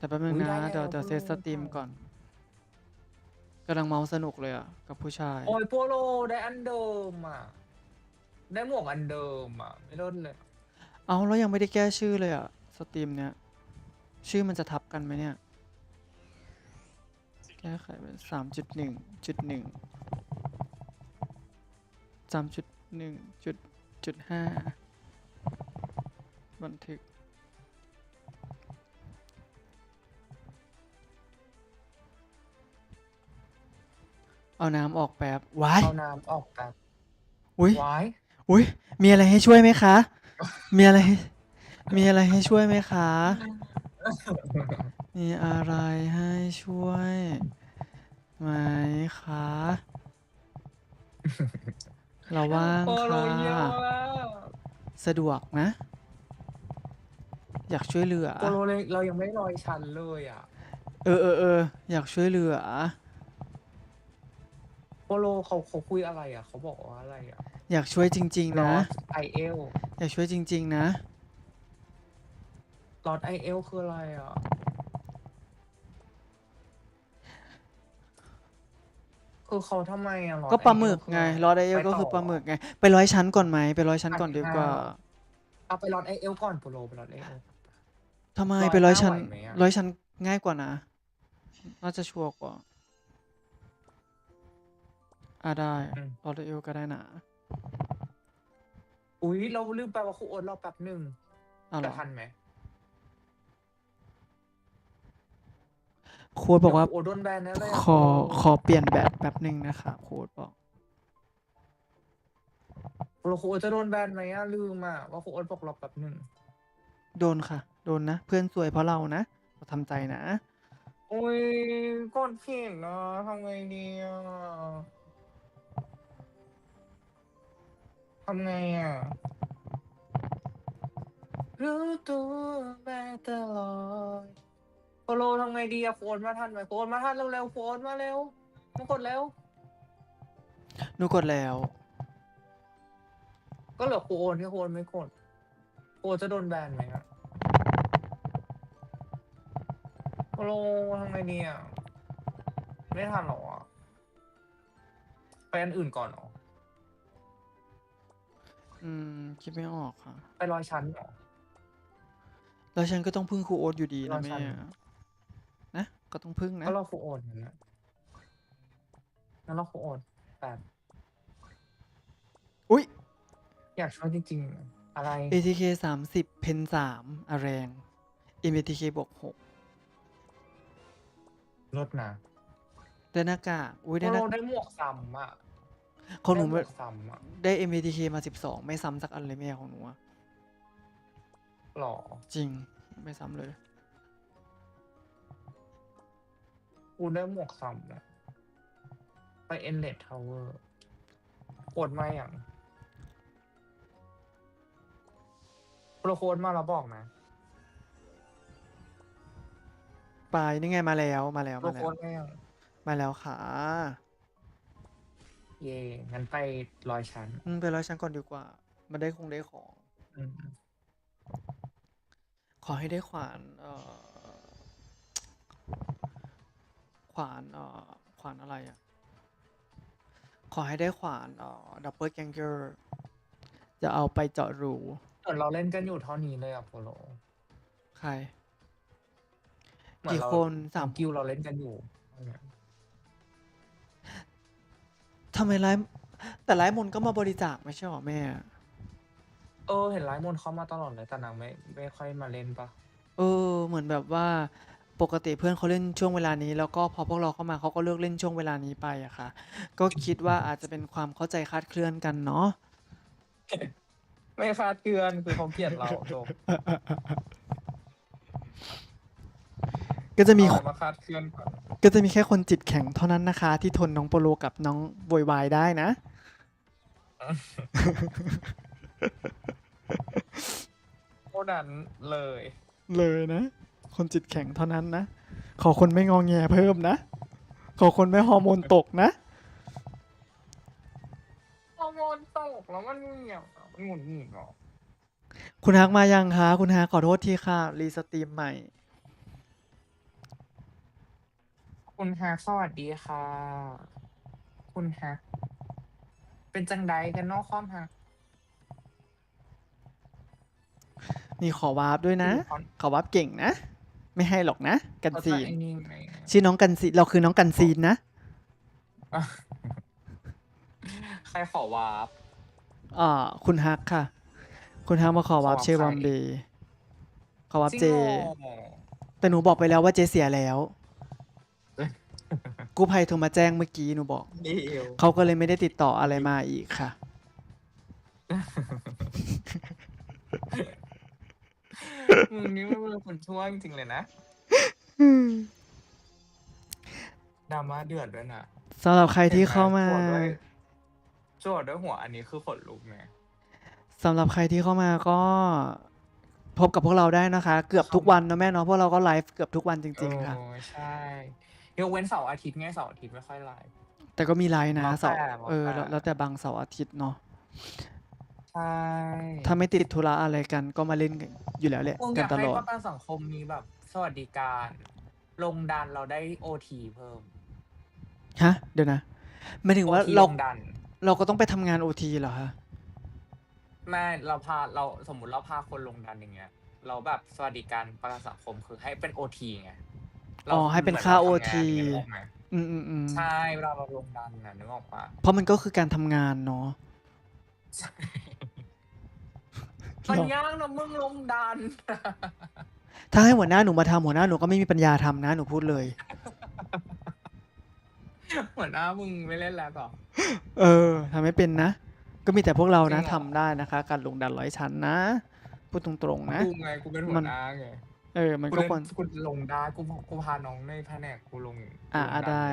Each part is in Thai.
แต่แป๊บนึงอุ๊ยนะได้เดี๋ยวแล้วเดี๋ยวเซตสคุณลุงตรีมก่อนกำลังเมาสนุกเลยอะ กับผู้ชาย โอ้ยโปโลได้อันเดิมอะ ได้หมวกอันเดิมอะ ไม่ลดเลย เอาแล้วยังไม่ได้แก้ชื่อเลยอะ สตรีมเนี้ยชื่อมันจะทับกันไหมเนี่ย แก้ไขเป็นสามจุดหนึ่งจุดหนึ่งสามจุดหนึ่งจุดจุดห้าบันทึก เอาน้ำออกแป๊บว้ายเอาน้ำออกแบบอุ้ย ไว้อุ้ย มีอะไรให้ช่วยไหมคะ มีอะไรให้มีอะไรให้ช่วยไหมคะ มีอะไรให้ช่วยไหมคะ เราว่างโปโลค่ะเยอะอะสะดวกนะ อยากช่วยเหลือ โปโลเลยเรายังไม่ลอยชั้นเลยอะ เออเออเอออยากช่วยเหลือ โปโลเขาเขาคุยอะไรอะ เขาบอกว่าอะไรอะอยากช่วยจริง ๆ นะ ไอเอลอยากช่วยจริง ๆ นะ ลอดไอเอลคืออะไรอะ คือเขาทำไมอะ Lord ก็ปลาหมึก IL ไงคืะรอไดเอลปก็คือต่ปลาหมึกไงไปร้อยชั้นก่อนไหมไปร้อยชั้นก่อนดีกว่าเอาไปลอดไอเอลก่อนโปโลไปลอดไอเอล ทำไมร้อยไปร้อยห้าชั้นไหวไหมอะ ร้อยชั้นง่ายกว่านะ น่าจะชัวร์กว่า อ่าได้รอไดเอลก็ได้นะอุ้ยเราลืมไปว่าครูโอ๊ตรอแป๊บหนึ่งอ้าวเหรจะอทันไหมโค้ดบอกว่า เดี๋ยครูโอ๊ตโดนแบนแน่เลยะขอขอเปลี่ยนแบตแป๊บหนึ่งนะคะโค้ดบอกโปโลครูโอ๊ตจะโดนแบนไหมอะลืมอะว่าครูโอ๊ตบอกรอแป๊บหนึ่งโดนค่ะ โดนนะ เพื่อนสวยเพราะเรานะเราทำใจนะ โอ้ยกดผิดนะทำไงดีอะำไงอะ รู้ตัวแม้ตลอดโปโลทำไงดีอะโฟนมาทันไหมโฟนมาทันเร็วๆโฟนมาเร็วมากดเร็ว หนูกดแล้ว ก็เหลือครูโอนที่ครูโอนไม่กดครูโอนจะโดนแบนไหมอะโปโลทำไงดีอะไม่ทันหรออะไปอันอื่นก่อนเหรอ อืมคิดไม่ออกค่ะ ไปร้อยชั้นเหรอ แล้วฉันก็ต้องพึ่งครูโอ๊ตอยู่ดีรอนะฉัแม่นนะก็ต้องพึ่งนะก็เราครูโอนนะงั้นเราครูโอนแบบอุ้ย อยากช่วยจริงๆ อะไร ATK สามสิบเพนสามอะแรง MATK บวกหกลดนะได้หน้ากากอุ้ยโปได้หโลน้าได้หมวกซ้ำอะ ของหนูได้หมไม่วกซ้ำอะได้ MATK มาสิบสองไม่ซ้ำสักอันเลยแม่ของหนูอะหรอจริงไม่ซ้ำเลย กูได้หมวกซ้ำนะไปเอ็นเลดทาวเวอร์กดมาอย่างโปรโคดมาแล้วบอกนะไปนี่ไงมาแล้วมาแล้วโปรมาแล้โควดมาอย่าง มาแล้วค่ะ เย่งั้นไปร้อยชั้น อืมไปร้อยชั้นก่อนดีกว่า มันได้คงได้ของ อืมขอให้ได้ขวานเอ่อขวานเอ่อขวานอะไรอะ ขอให้ได้ขวานเอ่อดับเบิลแกงเกอร์จะเอาไปเจาะรูเหมือนเราเล่นกันอยู่เท่านี้เลยอะโปโลใครเหมือนกี่เราคนสามกิวเราเล่นกันอยู่ ทำไมไลฟ์แต่ไลฟ์มนต์ก็มาบริจาคไม่ใช่หรอแม่ เออเห็นไลฟ์มนต์เข้ามาตลอดเลยแต่นางไม่ไม่ค่อยมาเล่นปะเออ เหมือนแบบว่าปกติเพื่อนเขาเล่นช่วงเวลานี้แล้วก็พอพวกเราเข้ามาเขาก็เลิกเล่นช่วงเวลานี้ไปอะค่ะ ก็คิดว่าอาจจะเป็นความเข้าใจคลาดเคลื่อนกันเนาะไม่คาดเตือนคือเขาเกลียดเราจบ ก็จะมี เอามาคาดเคลื่อนก่อนก็จะมีแค่คนจิตแข็งเท่านั้นนะคะ ที่ทนน้องโปโลกับน้องโวยวายได้นะ เท่านั้นเลยเลยนะ คนจิตแข็งเท่านั้นนะ ขอคนไม่งองแงเพิ่มนะ ขอคนไม่ฮอร์โมนตกนะ ฮอร์โมนตกแล้วมันเหนียวมันหงุดหงิดเหรอคุณฮักมายังคะ คุณฮักขอโทษทีค่ะ รีสตรีมใหม่ คุณฮักสวัสดีค่ะ คุณฮักเป็นจังไดกันเนอกความฮักมีขอวาร์ปด้วยนะขอขอวาร์ปเก่งนะ ไม่ให้หรอกนะ กันเขาจะซีนไอ้นี่ไหมชื่อน้องกันซีนเราคือน้องกันซีนนะ ใครขอวาร์ป อ่า คุณฮักค่ะ คุณฮักมาขอวาร์ปขอเชบอมใครเบย์ขอวาร์ปจริเจงเหรอ แต่หนูบอกไปแล้วว่าเจเสียแล้ว กู้ภัยโทรมาแจ้งเมื่อกี้หนูบอกเดียวเขาก็เลยไม่ได้ติดต่ออะไรมาอีกค่ะ มึงนี่ไม่เป็นคนชั่วจริงๆเลยนะดราม่าเดือดด้วยนะสำหรับใครที่เข้ามาจวดด้วยจวดด้วยหัวอันนี้คือขนลุกไง สำหรับใครที่เข้ามาก็พบกับพวกเราได้นะคะ เกือบทุกวันนะแม่เนาะพวกเราก็ไลฟ์เกือบทุกวันจริง ๆ ค่ะ โอ้ใช่ ยกเว้นเสาร์อาทิตย์ไงเสาร์อาทิตย์ไม่ค่อยไลฟ์ แต่ก็มีไลน์นะแล้วแต่เสาร์แล้วเออแต่แล้วแล้วแต่บางเสาร์อาทิตย์เนาะใช่ถ้าไม่ติดธุระอะไรกันก็มาเล่นกันอยู่แล้วแหละคงอกันยากตให้ลอดประกันสังคมมีแบบ สวัสดิการ ลงดันเราได้โอทีเพิ่มฮะ เดี๋ยวนะหมายถึงว่า OT เราลงดัน เราก็ต้องไปทำงานโอทีเหรอฮะ แม่เราพาเราสมมุติเราพาคนลงดันอย่างเงี้ยเราแบบสวัสดิการประกันสังคมคือให้เป็นโอทีไงร อ๋อให้เป็นค่าหมื OT เรทำงานอย่างเงี้ยนึกออกไหมอืมอืมอืมใช่เวลาเราลงดันนะนึกออกปะเพราะมันก็คือการทำงานเนาะมันยากนะมึงลงดัน ถ้าให้หัวหน้าหนูมาทำหัวหน้าหนูก็ไม่มีปัญญาทำนะหนูพูดเลยเหมือนหน้ามึงไม่เล่นแล้วต่อ เออทำไม่เป็นนะ ก็มีแต่พวกเรานะจริงเหรอ ทำได้นะคะ การลงดันร้อยชั้นนะ พูดตรงๆนะ กูไงกูเป็นหัมัวนหน้าไง เออ มันกูก็เล่นควรกูลงได้กูกูพาน้องในแผนกกูลง อ่าลงอ่าได้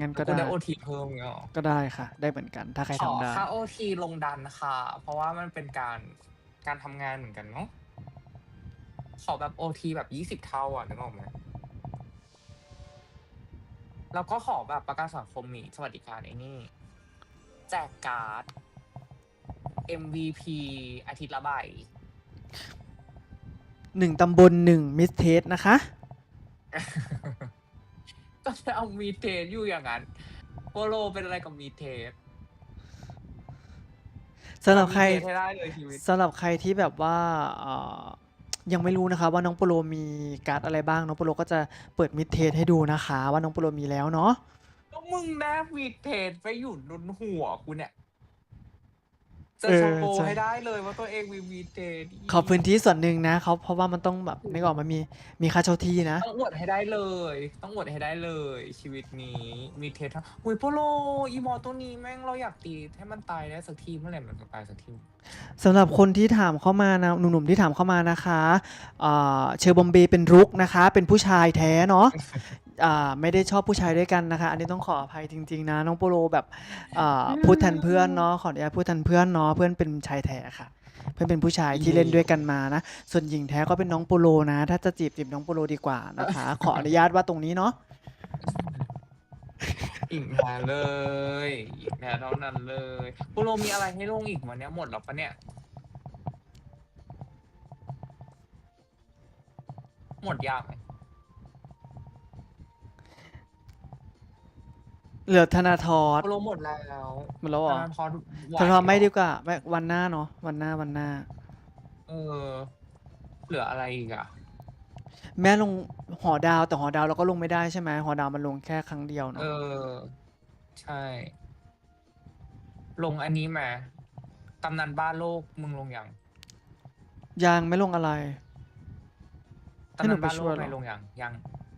งั้นก็กูได้ได้โอทีเพิ่มเงี้ยหรอก็ได้ค่ะ ได้เหมือนกัน ถ้าใครขอทำได้ค่าโอทีลงดันค่ะ เพราะว่ามันเป็นการการทำงานเหมือนกันเนาะ ขอแบบโอทีแบบยี่สิบเท่าอะนึกออกไหมแล้วก็ขอแบบประกันสังคมมีสวัสดิการไอ้นี่ แจกการ์ด MVP อาทิตย์ละใบ หนึ่งตำบลหนึ่งมิสเทสนะคะ ก็จะเอามีเทสอยู่อย่างนั้นโปโลเป็นอะไรกับมีเทสสำหรับใครมีเทสให้ได้เลยชีวิต สำหรับใครที่แบบว่าเอ่อยังไม่รู้นะคะว่าน้องโปโลมีการ์ดอะไรบ้าง น้องโปโลก็จะเปิดมิดเทสให้ดูนะคะ ว่าน้องโปโลมีแล้วเนาะ ก็มึงแนบมีเทสไปอยู่บนหัวกูเนี่ย จะเออโชว์ใช่ ให้ได้เลยว่าตัวเองมีมีเทสขอพื้นที่ส่วนหนึ่งนะเขาเพราะว่ามันต้องแบบไม่ก่อนมันมีมีค่าเช่าที่นะ ต้องอวดให้ได้เลย ต้องอวดให้ได้เลย ชีวิตนี้มีเทสทั้งอุ้ยโปโลอีมอตัวนี้แม่งเราอยากตีให้มันตายได้สักทีเมื่อไหร่มันจะตายสักที สำหรับคนที่ถามเข้ามานะหนุ่มๆที่ถามเข้ามานะคะเอ่อเชอร์บอมเบย์เป็นรุกนะคะ เป็นผู้ชายแท้เนาะอ่า ไม่ได้ชอบผู้ชายด้วยกันนะคะ อันนี้ต้องขออภัยจริง ๆ นะ น้องโปโลแบบอ่าพูดแทนเพื่อนเนาะขออนุญาตพูดแทนเพื่อนเนาะเพื่อนเป็นชายแท้ค่ะ เพื่อนเป็นผู้ชายที่เล่นด้วยกันมานะ ส่วนหญิงแท้ก็เป็นน้องโปโลนะ ถ้าจะจีบจีบน้องโปโลดีกว่านะคะ ขออนุญาตว่าตรงนี้เนาะอีกแท้เลยอีกแท้เท่านั้นเลยโปโลมีอะไรให้ลงอีกวันเนี้ยหมดแล้วปะเนี่ย หมดยัง เหลือธนาธรโปโลหมดแล้วหมดแล้วเหรอธนาธรไหวธนาธรไม่เหรอดีกว่าไม่วันหน้าเนาะวันหน้าวันหน้า เออ เหลืออะไรอีกอะแม่ลงหอดาวแต่หอดาวเราก็ลงไม่ได้ใช่ไหมหอดาวมันลงแค่ครั้งเดียวเอเนาะอใช่ ลงอันนี้มาตำนานบ้านโลกมึงลงยังยังไม่ลงอะไรให้ตำหนูนานไปบ้านโลช่วยกเหรอไม่ลงยังยัง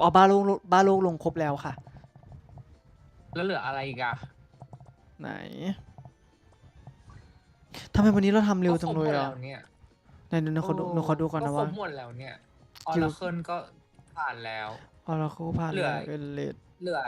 อ๋อบ้าโลกบ้าโลกลงครบแล้วค่ะ แล้วเหลืออะไรอีกอะไหนทำไมวันนี้เราทำเร็วจังเลยก็ครบหมดอะแล้วเนี่ยไหนหนูหนูขอดูหนูขอดูก่อนนะครว่าบหมดแล้วเนี่ยออคิวร์เคิลก็ผ่านแล้ว ออราคูผ่านเหลือเวลเลตเหลือ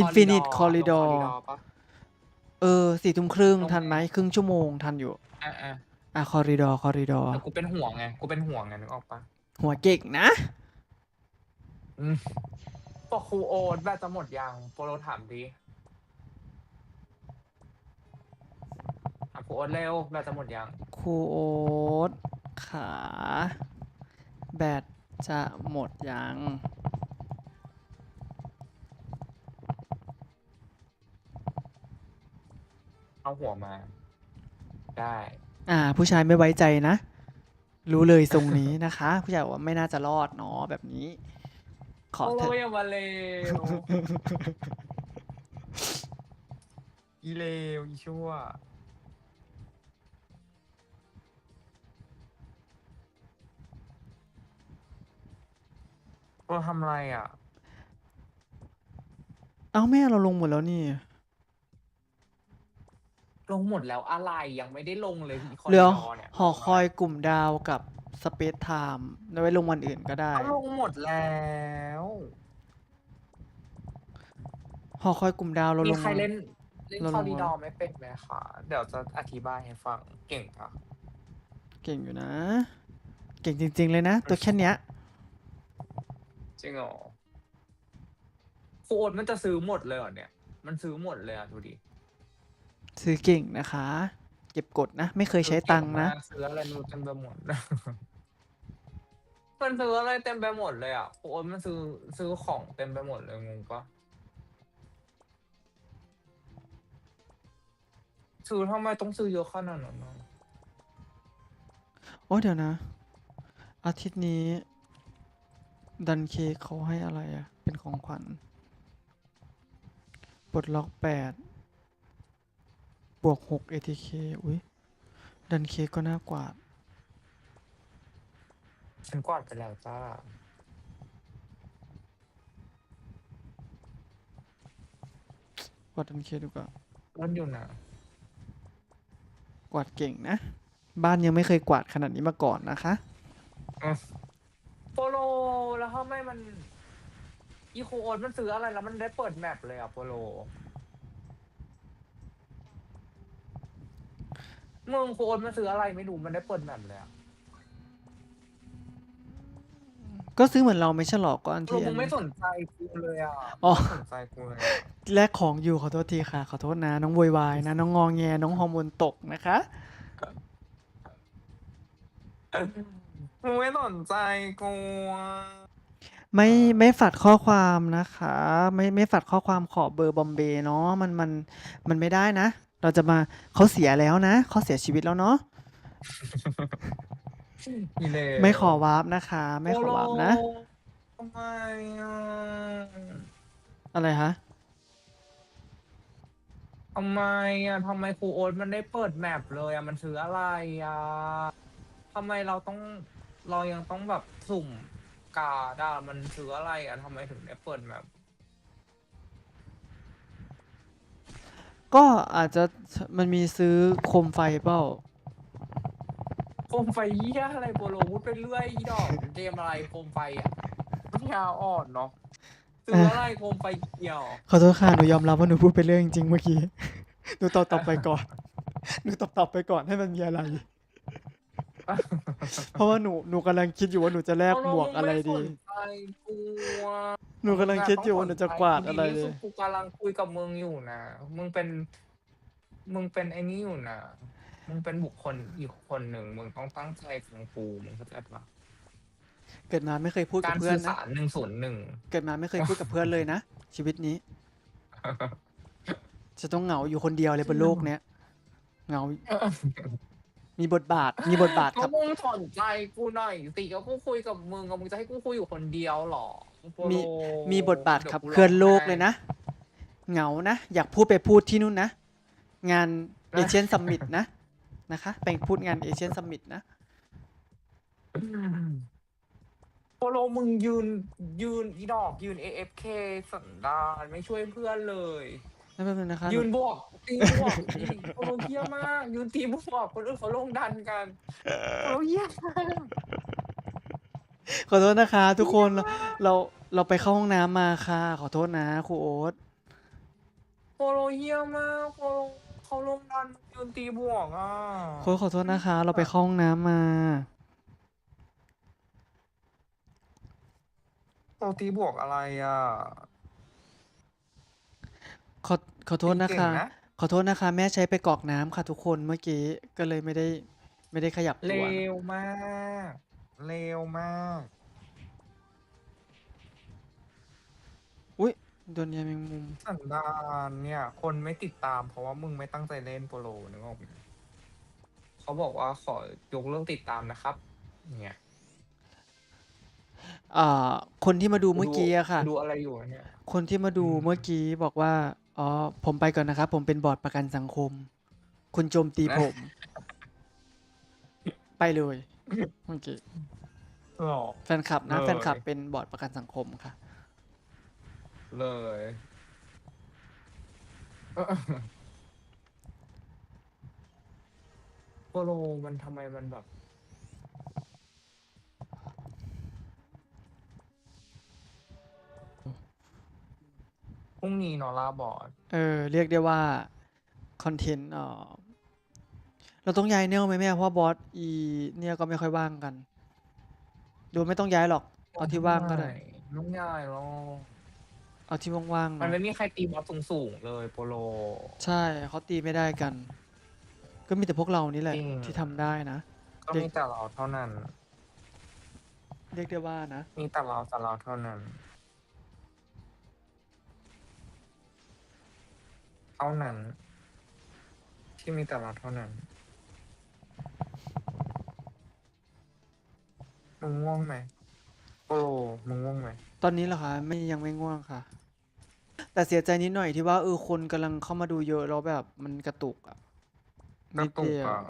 Infinite Corridor Corridor ลง Corridor ปะเออสี่ทุ่มครึ่งลงทันไหมครึ่งชั่วโมงทันอยู่ อะอะอะคอริดอร์คอริดอร์แต่กูเป็นห่วงไงกูเป็นห่วงไงนึกออกปะหัวเก่งนะ อืมบอกครูโอ๊ตแบตจะหมดยังโปโลถามดิ ครูโอ๊ตเร็วเราจะหมดยังครูโอ๊ตขา แบตจะหมดยัง เอาหัวมา ได้ อ่า ผู้ชายไม่ไว้ใจนะ รู้เลยทรงนี้นะคะ ผู้ชายว่าไม่น่าจะรอดเนาะแบบนี้ ขอเถอะยอย่ามาเลวอีเลวอีชั่ว เราทำอะไรอะ เอ้าแม่เราลงหมดแล้วนี่ ลงหมดแล้วอะไรยังไม่ได้ลงเลยอีคอนเหลือดอเนี่ยหอคอยกลุ่มดาวกับสเปซไทม์แล้วไว้ลงวันอื่นก็ได้เขาลงหมดแล้วหอคอยกลุ่มดาวเรามีลง ใครเล่นเล่นเราลงคอริดอร์ไม่เป็นไหมคะเดี๋ยวจะอธิบายให้ฟังเก่งปะเก่งอยู่นะ เก่งจริง ๆ เลยนะ ตัวแค่เนี้ย จริงเหรอโค้ดมันจะซื้อหมดเลยเหรอเนี่ย มันซื้อหมดเลยอะดูดิซื้อเก่งนะคะ เก็บกดนะ ไม่เคยใช้ตังค์นะ ซื้ออะไรไมรู้เต็มไปหมด มันซื้ออะไรเต็มไปหมดเลยอะโค้ดมันซื้อซื้อของเต็มไปหมดเลยงงปะซื้อทำไมต้องซื้อเยอะขนาดนั้นอะโอ้ยเดี๋ยวนะ อาทิตย์นี้ ดันเคกเขาให้อะไรอะเป็นของขวัญปลดล็อกแปดบวกหก ATK อุ้ยดันเคกก็น่ากวาด ฉันกวาดไปแล้วจ้า กวาดดันเคดีกว่าร้นอยู่นะกวาดเก่งนะ บ้านยังไม่เคยกวาดขนาดนี้มาก่อนนะคะ โปโลแล้วทำไมมัน อีโคโอนมันซื้ออะไรแล้วมันได้เปิดแมปเลยอะโปโลมึงโคโอนมันซื้ออะไรไม่รู้มันได้เปิดแมปเลยอะก็ซื้อเหมือนเราไม่ใช่หรอกก็อันโปโลที่มึอังนไม่สนใจกูเลยอะอ๋อ ไม่สนใจกูเลยอะแลกของอยู่ขอโทษทีค่ะ ขอโทษนะ น้องโวยวายนะ น้องงองแงน้องฮอร์โมนตกนะคะ มึงไม่สนใจกูอะไม่ไม่ฝัดข้อความนะคะ ไม่ไม่ฝัดข้อความขอเบอร์บอมเบย์เนาะมันมันมันไม่ได้นะ เราจะมาเขาเสียแล้วนะเขาเสียชีวิตแล้วเนาะอีเลวไม่ขอวาร์ปนะคะ ไม่ขอวาร์ปนะโปโลทำไมอะอะไรคะทำไมอะทำไมครูโอ๊ตมันได้เปิดแมปเลยอะมันซื้ออะไรอะทำไมเราต้อง เรายังต้องแบบสุ่มกาดอะมันซื้ออะไรอะทำไมถึงได้เปิดแมปก็อาจจะมันมีซื้อโคมไฟเปล่า โคมไฟเยี่ยอะไรโปโลพูดไปเรื่อยอีดอกเกมอะไรโคมไฟอะปัญญาอ่อนเนาะซื้ออะไรโคมไฟเกี่ยว ขอโทษค่ะหนูยอมรับว่าหนูพูดไปเรื่องจริงๆเมื่อกี้ หนูตอบตอบไปก่อน หนูตอบตอบไปก่อนให้มันมีอะไร เพราะว่าหนูหนูกำลังคิดอยู่ว่าหนูจะแลกหมวกอะไรดีโปโลมึงไม่สนใจกูอะหนูกำลังคิดอยู่ว่าหนูจะกวาดอะไรดีที่ดีสุดกูกำลังคุยกับมึงอยู่นะ มึงเป็น มึงเป็นไอ้นี่อยู่นะ มึงเป็นบุคคลอีกคนหนึ่ง มึงต้องตั้งใจฟังกูมึงเข้าใจปะเกิดมาไม่เคยพูดกากับรเพื่อสื่นอนะ สารหนึ่งศูนย์หนึ่ง เกิดมาไม่เคยพูดกับเพื่อนเลยนะ ชีวิตนี้ จะต้องเหงาอยู่คนเดียวเลยบนโลกเนี้ยเหงา มีบทบาท มีบทบาทคก็รับ มึงสนใจกูหน่อยสิก็กูคุยกับมึงอะมึงจะให้กูคุยอยู่คนเดียวเหรอโปโลมี มีบทบาทขับดี๋ยวกูเคลื่อนโลกร้งเลยนะ เหงานะ อยากพูดไปพูดที่นู่นนะ งานเอเชียนซัมมิตนะ นะคะ ไปพูดงานเอเชียนซัมมิตนะ โปโลมึงยืนยืนอีดอกยืน AFK สันดานไม่ช่วยเพื่อนเลย นั่นแป๊บนึงนะคะยืนบวกตีบวกอีโปโลเฮียมากยืนตีบวกคนอื่นเขาลงดันกันโปโลเฮียมากขอโทษนะคะ ทุกคนเราเราเราไปเข้าห้องน้ำมาค่ะ ขอโทษนะครูโอ๊ตโปโลเฮียมากโปโลเขาลงดันยืนตีบวกอะโค้ชขอโทษนะคะ เราไปเข้าห้องน้ำมาเราตีบวกอะไรอะ ขอ ขอโทษนะคะเก่งนะ ขอโทษนะคะ แม่ใช้ไปกรอกน้ำค่ะทุกคนเมื่อกี้ ก็เลยไม่ได้ ไม่ได้ขยับเร็ตัววมากเร็วมาก อุ้ยโดนยายแมงมุม สันดานเนี่ย คนไม่ติดตามเพราะว่ามึงไม่ตั้งใจเล่นโปโลนึกออกไหมเขาบอกว่าขอยกเลิกติดตามนะครับ เนี่ยอ่าคนที่มาดูเมื่อกี้อะค่ะดูอะไรอยู่อะเนี่ย คนที่มาดูอืม เมื่อกี้บอกว่า อ๋อ ผมไปก่อนนะครับ ผมเป็นบอร์ดประกันสังคม คุณโจมตีผม ไปเลยเมื่อกี้หรอ แฟนคลับนะ เลย แฟนคลับเป็นบอร์ดประกันสังคมค่ะ เลยเออโปโลมันทำไมมันแบบ พรุ่งนี้เนอะลาบอร์ดเออเรียกได้ว่าคอนเทนต์เออเราต้องย้ายเนลไหมแม่เพราะว่าบอสอีเนี่ยก็ไม่ค่อยว่างกันดูไม่ต้องย้ายหรอก เอาที่ว่างก็ได้ น้องใหญ่หรอกเอาที่ว่างๆมันเนาะไม่มีใครตีบอสสูงๆเลยโปโล ใช่เขาตีไม่ได้กัน ก็มีแต่พวกเรานี่แหละจริง ที่ทำได้นะ ก็มีแต่เราเท่านั้น เรียกได้ว่านะ มีแต่เราแต่เราเท่านั้น เท่านั้น ที่มีแต่เราเท่านั้นมึงง่วงไหมโปโลมึงง่วงไหมตอนนี้เหรอคะไม่ยังไม่ง่วงค่ะ แต่เสียใจนิดหน่อยที่ว่าเออคนกำลังเข้ามาดูเยอะแล้วแบบมันกระตุกอะกระตุกนิดเดียว อะ